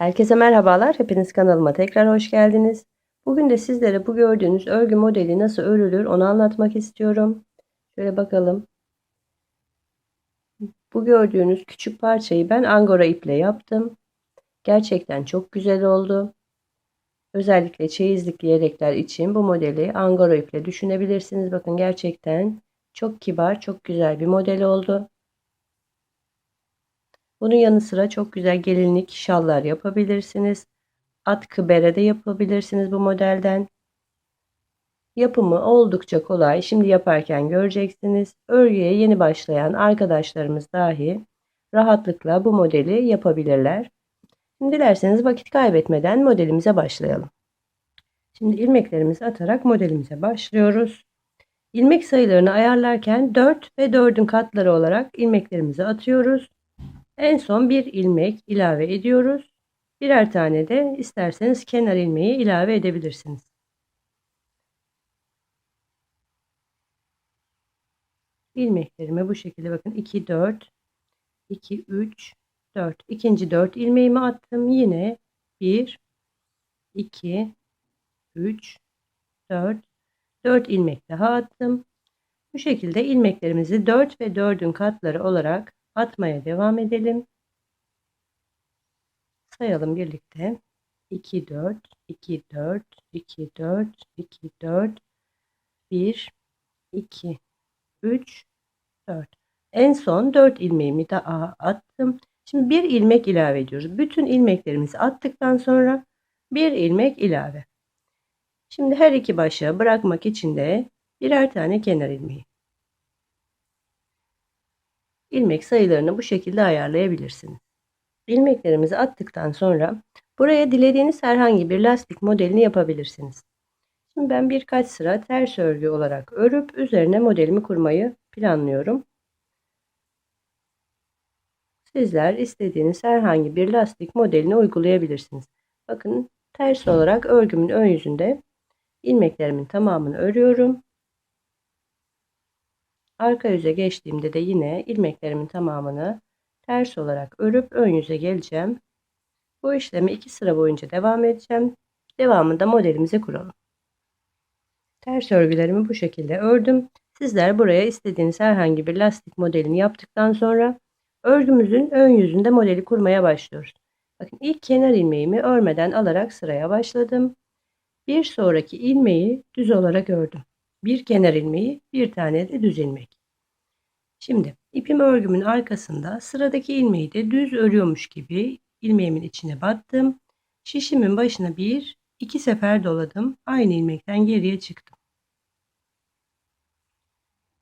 Herkese merhabalar. Hepiniz kanalıma tekrar hoş geldiniz. Bugün de sizlere bu gördüğünüz örgü modeli nasıl örülür onu anlatmak istiyorum. Şöyle bakalım. Bu gördüğünüz küçük parçayı ben angora iple yaptım. Gerçekten çok güzel oldu. Özellikle çeyizlik yelekler için bu modeli angora iple düşünebilirsiniz. Bakın gerçekten çok kibar, çok güzel bir model oldu. Bunun yanı sıra çok güzel gelinlik şallar yapabilirsiniz. Atkı bere de yapabilirsiniz bu modelden. Yapımı oldukça kolay. Şimdi yaparken göreceksiniz. Örgüye yeni başlayan arkadaşlarımız dahi rahatlıkla bu modeli yapabilirler. Şimdi dilerseniz vakit kaybetmeden modelimize başlayalım. Şimdi ilmeklerimizi atarak modelimize başlıyoruz. İlmek sayılarını ayarlarken 4 ve 4'ün katları olarak ilmeklerimizi atıyoruz. En son bir ilmek ilave ediyoruz. Birer tane de isterseniz kenar ilmeği ilave edebilirsiniz. İlmeklerime bu şekilde bakın 2 4 2 3 4 ikinci 4 ilmeğimi attım. Yine 1 2 3 4 4 ilmek daha attım. Bu şekilde ilmeklerimizi 4 ve 4'ün katları olarak atmaya devam edelim. Sayalım birlikte. 2 4 2 4 2 4 2 4 1 2 3 4 en son 4 ilmeğimi daha attım. Şimdi bir ilmek ilave ediyoruz. Bütün ilmeklerimizi attıktan sonra bir ilmek ilave. Şimdi her iki başa bırakmak için de birer tane kenar ilmeği ilmek sayılarını bu şekilde ayarlayabilirsiniz. İlmeklerimizi attıktan sonra buraya dilediğiniz herhangi bir lastik modelini yapabilirsiniz. Şimdi ben birkaç sıra ters örgü olarak örüp üzerine modelimi kurmayı planlıyorum. Sizler istediğiniz herhangi bir lastik modelini uygulayabilirsiniz. Bakın ters olarak örgümün ön yüzünde ilmeklerimin tamamını örüyorum. Arka yüze geçtiğimde de yine ilmeklerimin tamamını ters olarak örüp ön yüze geleceğim. Bu işlemi iki sıra boyunca devam edeceğim. Devamında modelimize kuralım. Ters örgülerimi bu şekilde ördüm. Sizler buraya istediğiniz herhangi bir lastik modelini yaptıktan sonra örgümüzün ön yüzünde modeli kurmaya başlıyoruz. Bakın ilk kenar ilmeğimi örmeden alarak sıraya başladım. Bir sonraki ilmeği düz olarak ördüm bir kenar ilmeği, bir tane de düz ilmek. Şimdi ipim örgümün arkasında sıradaki ilmeği de düz örüyormuş gibi ilmeğimin içine battım. Şişimin başına bir, iki sefer doladım. Aynı ilmekten geriye çıktım.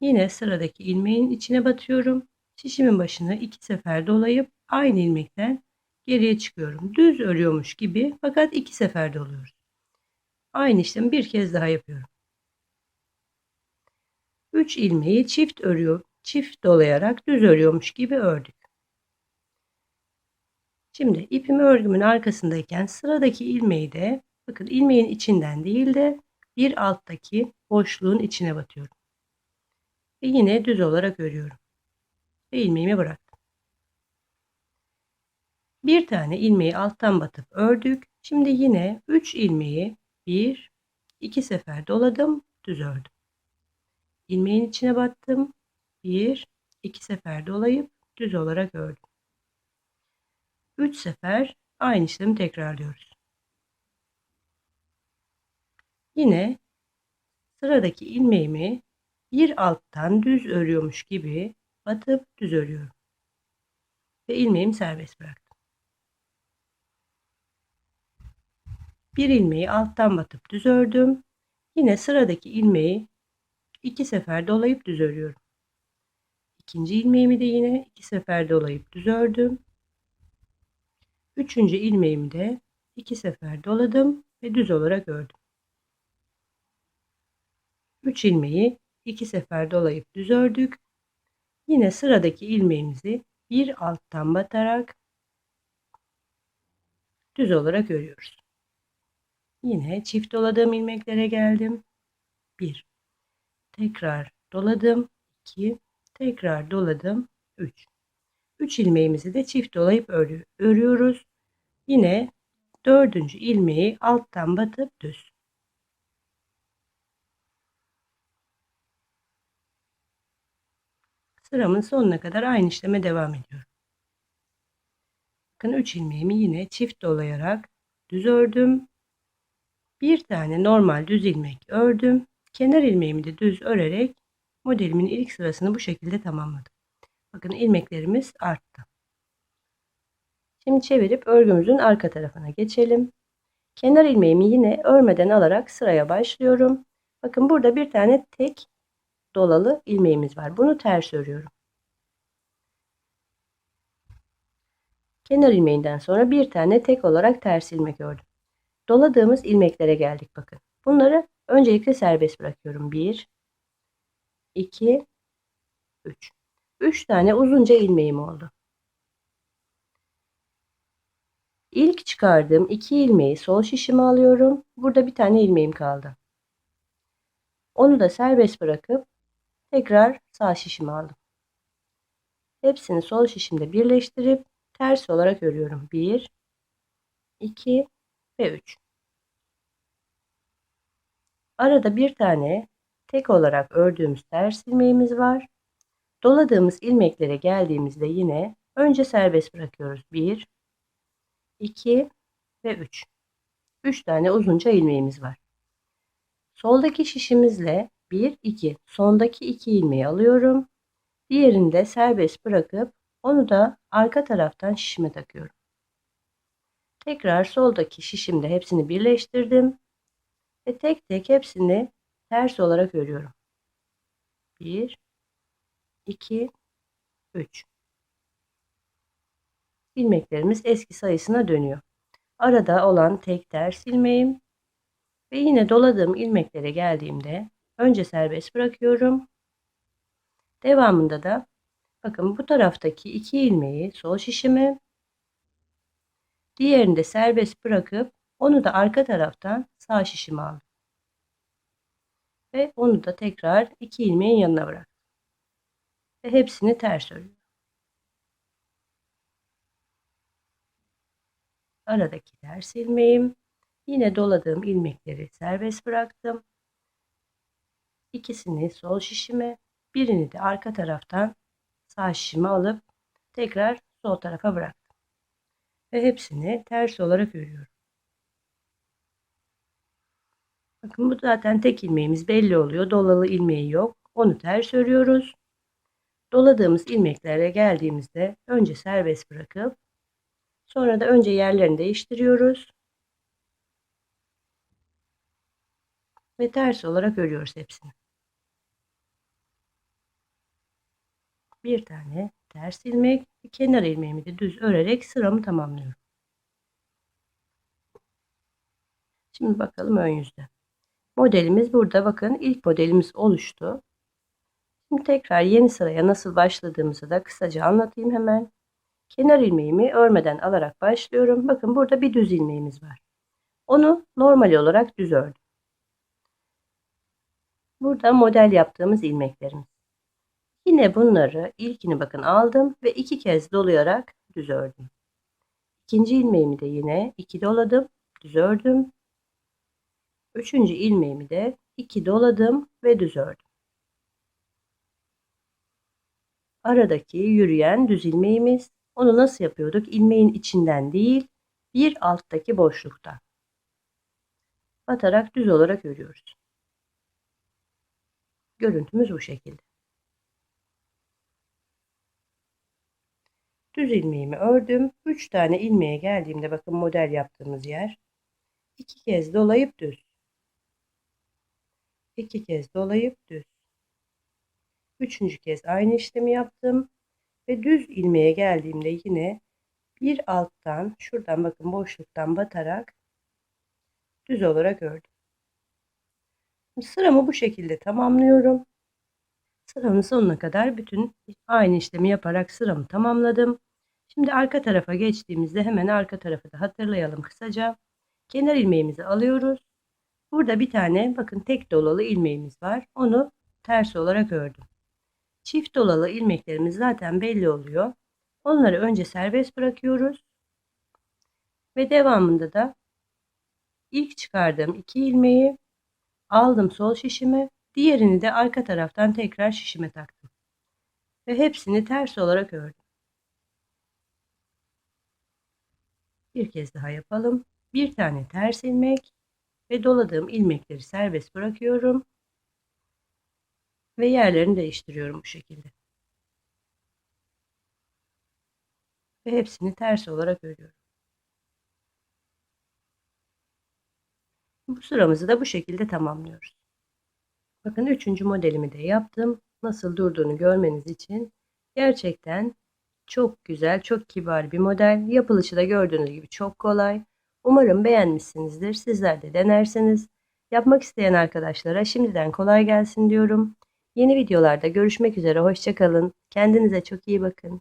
Yine sıradaki ilmeğin içine batıyorum. Şişimin başına iki sefer dolayıp aynı ilmekten geriye çıkıyorum. Düz örüyormuş gibi fakat iki sefer doluyoruz. Aynı işlemi bir kez daha yapıyorum. 3 ilmeği çift örüyor, çift dolayarak düz örüyormuş gibi ördük. Şimdi ipimi örgümün arkasındayken sıradaki ilmeği de bakın ilmeğin içinden değil de bir alttaki boşluğun içine batıyorum. Ve yine düz olarak örüyorum. Ve ilmeğimi bıraktım. Bir tane ilmeği alttan batıp ördük. Şimdi yine 3 ilmeği bir, iki sefer doladım, düz ördüm ilmeğin içine battım. Bir, iki sefer dolayıp düz olarak ördüm. Üç sefer aynı işlemi tekrarlıyoruz. Yine sıradaki ilmeğimi bir alttan düz örüyormuş gibi batıp düz örüyorum. Ve ilmeğimi serbest bıraktım. Bir ilmeği alttan batıp düz ördüm. Yine sıradaki ilmeği iki sefer dolayıp düz örüyorum. İkinci ilmeğimi de yine iki sefer dolayıp düz ördüm. Üçüncü ilmeğimi de iki sefer doladım ve düz olarak ördüm. Üç ilmeği iki sefer dolayıp düz ördük. Yine sıradaki ilmeğimizi bir alttan batarak düz olarak örüyoruz. Yine çift doladığım ilmeklere geldim. 1 tekrar doladım 2 tekrar doladım 3 3 ilmeğimizi de çift dolayıp örüyoruz Yine dördüncü ilmeği alttan batıp düz. Sıramın sonuna kadar aynı işleme devam ediyorum. Bakın 3 ilmeğimi yine çift dolayarak düz ördüm. Bir tane normal düz ilmek ördüm. Kenar ilmeğimi de düz örerek modelimin ilk sırasını bu şekilde tamamladım. Bakın ilmeklerimiz arttı. Şimdi çevirip örgümüzün arka tarafına geçelim. Kenar ilmeğimi yine örmeden alarak sıraya başlıyorum. Bakın burada bir tane tek dolalı ilmeğimiz var. Bunu ters örüyorum. Kenar ilmeğinden sonra bir tane tek olarak ters ilmek ördüm. Doladığımız ilmeklere geldik bakın. Bunları öncelikle serbest bırakıyorum. 1 2 3 3 tane uzunca ilmeğim oldu. İlk çıkardığım iki ilmeği sol şişime alıyorum. Burada bir tane ilmeğim kaldı. Onu da serbest bırakıp tekrar sağ şişime aldım. Hepsini sol şişimde birleştirip ters olarak örüyorum. 1 2 ve 3. Arada bir tane tek olarak ördüğümüz ters ilmeğimiz var. Doladığımız ilmeklere geldiğimizde yine önce serbest bırakıyoruz. 1 2 ve 3. 3 tane uzunca ilmeğimiz var. Soldaki şişimizle 1 2 sondaki 2 ilmeği alıyorum. Diğerini de serbest bırakıp onu da arka taraftan şişime takıyorum. Tekrar soldaki şişimde hepsini birleştirdim ve tek tek hepsini ters olarak örüyorum. 1 2 3 ilmeklerimiz eski sayısına dönüyor. Arada olan tek ters ilmeğim ve yine doladığım ilmeklere geldiğimde önce serbest bırakıyorum. Devamında da bakın bu taraftaki iki ilmeği sol şişime diğerini de serbest bırakıp onu da arka taraftan sağ şişime aldım. Ve onu da tekrar iki ilmeğin yanına bıraktım. Ve hepsini ters örüyorum. aradaki ters ilmeğim. Yine doladığım ilmekleri serbest bıraktım. İkisini sol şişime, birini de arka taraftan sağ şişime alıp tekrar sol tarafa bıraktım. Ve hepsini ters olarak örüyorum. Bakın bu zaten tek ilmeğimiz belli oluyor. Dolalı ilmeği yok. Onu ters örüyoruz. Doladığımız ilmeklere geldiğimizde önce serbest bırakıp Sonra da önce yerlerini değiştiriyoruz. Ve ters olarak örüyoruz hepsini. Bir tane ters ilmek, kenar ilmeğimi de düz örerek sıramı tamamlıyorum. Şimdi bakalım ön yüzde. Modelimiz burada bakın ilk modelimiz oluştu. Şimdi tekrar yeni sıraya nasıl başladığımızı da kısaca anlatayım hemen. Kenar ilmeğimi örmeden alarak başlıyorum. Bakın burada bir düz ilmeğimiz var. Onu normal olarak düz ördüm. Burada model yaptığımız ilmeklerimiz. Yine bunları ilkini bakın aldım ve iki kez dolayarak düz ördüm. İkinci ilmeğimi de yine iki doladım, düz ördüm. Üçüncü ilmeğimi de iki doladım ve düz ördüm. Aradaki yürüyen düz ilmeğimiz onu nasıl yapıyorduk? İlmeğin içinden değil, bir alttaki boşlukta. Batarak düz olarak örüyoruz. Görüntümüz bu şekilde. Düz ilmeğimi ördüm. 3 tane ilmeğe geldiğimde bakın model yaptığımız yer. 2 kez dolayıp düz. 2 kez dolayıp düz. Üçüncü kez aynı işlemi yaptım. Ve düz ilmeğe geldiğimde yine bir alttan şuradan bakın boşluktan batarak düz olarak ördüm. sıramı bu şekilde tamamlıyorum. Sıramın sonuna kadar bütün aynı işlemi yaparak sıramı tamamladım. Şimdi arka tarafa geçtiğimizde hemen arka tarafı da hatırlayalım kısaca. Kenar ilmeğimizi alıyoruz. Burada bir tane bakın tek dolalı ilmeğimiz var. Onu ters olarak ördüm. Çift dolalı ilmeklerimiz zaten belli oluyor. Onları önce serbest bırakıyoruz. Ve devamında da ilk çıkardığım iki ilmeği aldım sol şişime, diğerini de arka taraftan tekrar şişime taktım. Ve hepsini ters olarak ördüm. Bir kez daha yapalım. Bir tane ters ilmek ve doladığım ilmekleri serbest bırakıyorum ve yerlerini değiştiriyorum bu şekilde. Ve hepsini ters olarak örüyorum. Bu sıramızı da bu şekilde tamamlıyoruz. Bakın üçüncü modelimi de yaptım. Nasıl durduğunu görmeniz için gerçekten çok güzel, çok kibar bir model. Yapılışı da gördüğünüz gibi çok kolay. Umarım beğenmişsinizdir. Sizler de denerseniz. Yapmak isteyen arkadaşlara şimdiden kolay gelsin diyorum. Yeni videolarda görüşmek üzere. Hoşçakalın. Kendinize çok iyi bakın.